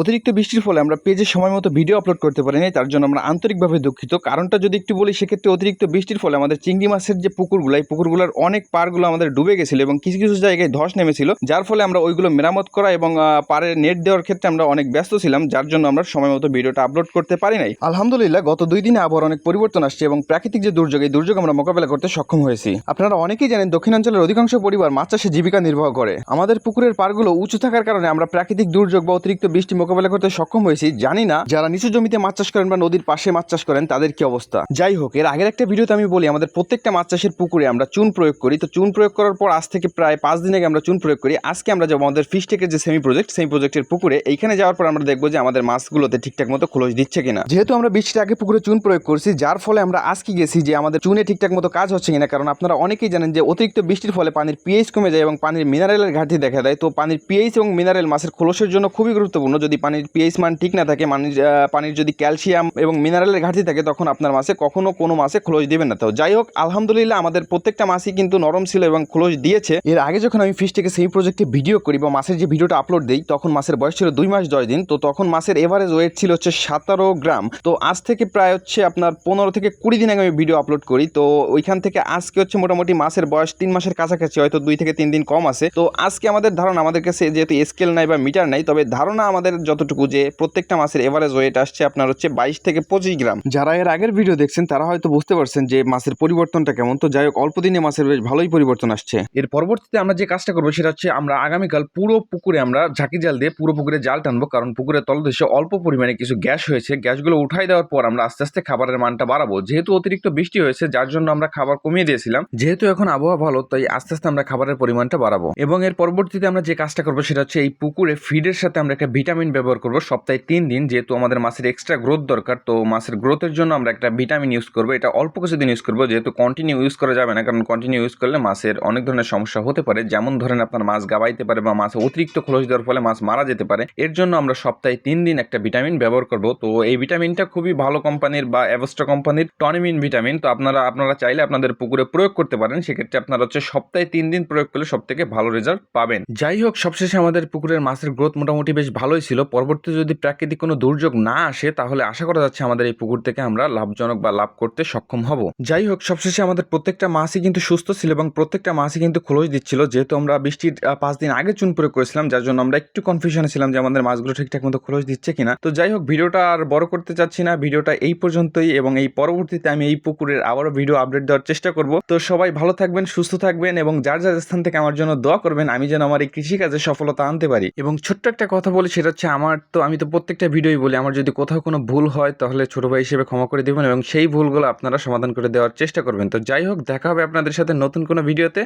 অতিরিক্ত বৃষ্টির ফলে আমরা পেজে সময় মতো ভিডিও আপলোড করতে পারিনি, তার জন্য আমরা আন্তরিকভাবে দুঃখিত। কারণটা যদি একটু বলি, সেক্ষেত্রে অতিরিক্ত বৃষ্টির ফলে আমাদের চিংড়ি মাছের যে পুকুরগুলো, এই পুকুরগুলোর অনেক পারগুলো আমাদের ডুবে গেছিল এবং কিছু কিছু জায়গায় ধস নেমেছিল, যার ফলে আমরা ওইগুলো মেরামত করা এবং পাড়ে নেট দেওয়ার ক্ষেত্রে আমরা অনেক ব্যস্ত ছিলাম, যার জন্য আমরা সময় মতো ভিডিওটা আপলোড করতে পারি নাই। আলহামদুলিল্লাহ, গত দুই দিনে আবহাওয়ার অনেক পরিবর্তন আসছে এবং প্রাকৃতিক যে দুর্যোগ, এই দুর্যোগ আমরা মোকাবেলা করতে সক্ষম হয়েছি। আপনারা অনেকেই জানেন, দক্ষিণাঞ্চলের অধিকাংশ পরিবার মাছ চাষে জীবিকা নির্বাহ করে। আমাদের পুকুরের পারগুলো উঁচু থাকার কারণে আমরা প্রাকৃতিক দুর্যোগ বা অতিরিক্ত বৃষ্টি মোকাবেলা করতে সক্ষম হয়েছি, জানি না যারা নিচু জমিতে মাছ চাষ করেন বা নদীর পাশে মাছ চাষ করেন, তাদের কি অবস্থা? যাই হোক, এর আগের একটা ভিডিওতে আমি বলি, আমাদের প্রত্যেকটা মাছ চাষের পুকুরে আমরা চুন প্রয়োগ করি। তো চুন প্রয়োগ করার পর আজ থেকে প্রায় পাঁচ দিন আগে আমরা চুন প্রয়োগ করি। আজকে আমরা যাব আমাদের ফিশ টেকের যে সেমি প্রজেক্ট সেমি প্রজেক্টের পুকুরে। এইখানে যাওয়ার পর আমরা দেখব যে আমাদের মাছগুলোতে ঠিকঠাক মতো খোলস দিচ্ছে কিনা। যেহেতু আমরা বৃষ্টির আগে পুকুরে চুন প্রয়োগ করছি, যার ফলে আমরা আজকে গেছি যে আমাদের চুনে ঠিকঠাক মতো কাজ হচ্ছে কিনা। কারণ আপনারা অনেকেই জানেন যে অতিরিক্ত বৃষ্টির ফলে পানির পিএইচ কমে যায় এবং পানির মিনারেলের ঘাটতি দেখা দেয়। তো পানির পিএইচ এবং মিনারেল মাছের খোলসের জন্য খুবই গুরুত্বপূর্ণ। যদি পানির পিএইচ মান ঠিক না থাকে পানির পানির যদি ক্যালসিয়াম এবং মিনারেলের ঘাটতি থাকে, তখন আপনার মাছে কখনো কোনো মাছে খোলস দিবেন না। তো যাই হোক, আলহামদুলিল্লাহ আমাদের প্রত্যেকটা মাছই কিন্তু নরম ছিল এবং খোলস দিয়েছে। এর আগে যখন আমি ফিশ থেকে সেই প্রজেক্টে ভিডিও করি বা মাছের যে ভিডিওটা আপলোড দিই, তখন মাছের বয়স ছিল দুই মাস দশ দিন, তো তখন মাছের এভারেজ ওয়েট ছিল হচ্ছে সাতারো গ্রাম। তো আজ থেকে প্রায় হচ্ছে আপনার পনেরো থেকে কুড়ি দিন আগে আমি ভিডিও আপলোড করি। তো ওইখান থেকে আজকে হচ্ছে মোটামুটি মাছের বয়স তিন মাসের কাছাকাছি, হয়তো দুই থেকে তিন দিন কম আছে। তো আজকে আমাদের ধারণা, আমাদের কাছে যেহেতু স্কেল নাই বা মিটার নাই, তবে ধারণা আমাদের যতটুকু যে প্রত্যেকটা মাছের এভারেজ ওয়েট আসছে আপনার হচ্ছে বাইশ থেকে পঁচিশ গ্রাম। যারা এর আগের ভিডিও দেখছেন, তারা হয়তো বুঝতে পারছেন যে মাছের পরিবর্তনটা কেমন। তো যাই হোক অল্প দিনে মাছের বেশ ভালোই পরিবর্তন আসছে। এর পরবর্তীতে আমরা যে কাজটা করব, সেটা হচ্ছে আমরা আগামীকাল পুরো পুকুরে আমরা ঝাঁকি জাল দিয়ে পুরো পুকুরে জাল টানবো। কারণ পুকুরের তলদেশে অল্প পরিমাণে কিছু গ্যাস হয়েছে। গ্যাসগুলো উঠাই দেওয়ার পর আমরা আস্তে আস্তে খাবারের মানটা বাড়াবো। যেহেতু অতিরিক্ত বৃষ্টি হয়েছে, যার জন্য আমরা খাবার কমিয়ে দিয়েছিলাম। যেহেতু এখন আবহাওয়া ভালো, তাই আস্তে আস্তে আমরা খাবারের পরিমাণটা বাড়াবো। এবং এর পরবর্তীতে আমরা যে কাজটা করব, সেটা হচ্ছে এই পুকুরে ফিডের সাথে আমরা একটা ভিটামিন ব্যবহার করব। সপ্তাহে তিন দিন যেহেতু আমাদের মাছের এক্সট্রা গ্রোথ দরকার, তো মাছের গ্রোথের জন্য আমরা একটা ভিটামিন ইউজ করব। এটা অল্প কিছুদিন ইউজ করব, যেহেতু কন্টিনিউ ইউজ করা যাবে না, কারণ কন্টিনিউ ইউজ করলে মাছের অনেক ধরনের সমস্যা হতে পারে। যেমন ধরেন আপনার মাছ গাবাইতে পারে বা মাছে অতিরিক্ত খোলস দেওয়ার ফলে মাছ মারা যেতে পারে। এর জন্য আমরা সপ্তাহে তিন দিন একটা ভিটামিন ব্যবহার করব। তো এই ভিটামিনটা খুবই ভালো কোম্পানির বা অ্যাভস্টা কোম্পানির টনিমিন ভিটামিন তো আপনারা আপনারা চাইলে আপনাদের পুকুরে প্রয়োগ করতে পারেন। সেক্ষেত্রে আপনারা হচ্ছে সপ্তাহে তিন দিন প্রয়োগ করলে সব থেকে ভালো রেজাল্ট পাবেন। যাই হোক, সবশেষে আমাদের পুকুরের মাছের গ্রোথ মোটামুটি বেশ ভালোই ছিল। পরবর্তীতে যদি প্রাকৃতিক কোনো দুর্যোগ না আসে, তাহলে আশা করা যাচ্ছে আমাদের এই পুকুর থেকে আমরা লাভজনক বা লাভ করতে সক্ষম হব। যাই হোক, সবশেষে আমাদের প্রত্যেকটা মাছই কিন্তু সুস্থ ছিল এবং প্রত্যেকটা মাছই কিন্তু খোলস দিচ্ছিল। যেহেতু আমরা বৃষ্টির পাঁচ দিন আগে চুন প্রয়োগ করেছিলাম, যার জন্য আমরা একটু কনফিউশনে ছিলাম যে আমাদের মাছগুলো ঠিকঠাক মতো খোলস দিচ্ছে কিনা। তো যাই হোক, ভিডিওটা আর বড় করতে চাচ্ছি না। ভিডিওটা এই পর্যন্তই এবং এই পরবর্তীতে আমি এই পুকুরের আবারও ভিডিও আপডেট দেওয়ার চেষ্টা করব। তো সবাই ভালো থাকবেন, সুস্থ থাকবেন এবং যার যার স্থান থেকে আমার জন্য দোয়া করবেন, আমি যেন আমার এই কৃষিকাজে সফলতা আনতে পারি। এবং ছোট্ট একটা কথা বলি, সেটা হচ্ছে আমার তো, আমি তো প্রত্যেকটা ভিডিওই বলি, আমার যদি কোথাও কোনো ভুল হয় তাহলে ছোটো ভাই হিসেবে ক্ষমা করে দেবেন এবং সেই ভুলগুলো আপনারা সমাধান করে দেওয়ার চেষ্টা করবেন। তো যাই হোক, দেখা হবে আপনাদের সাথে নতুন কোনো ভিডিওতে।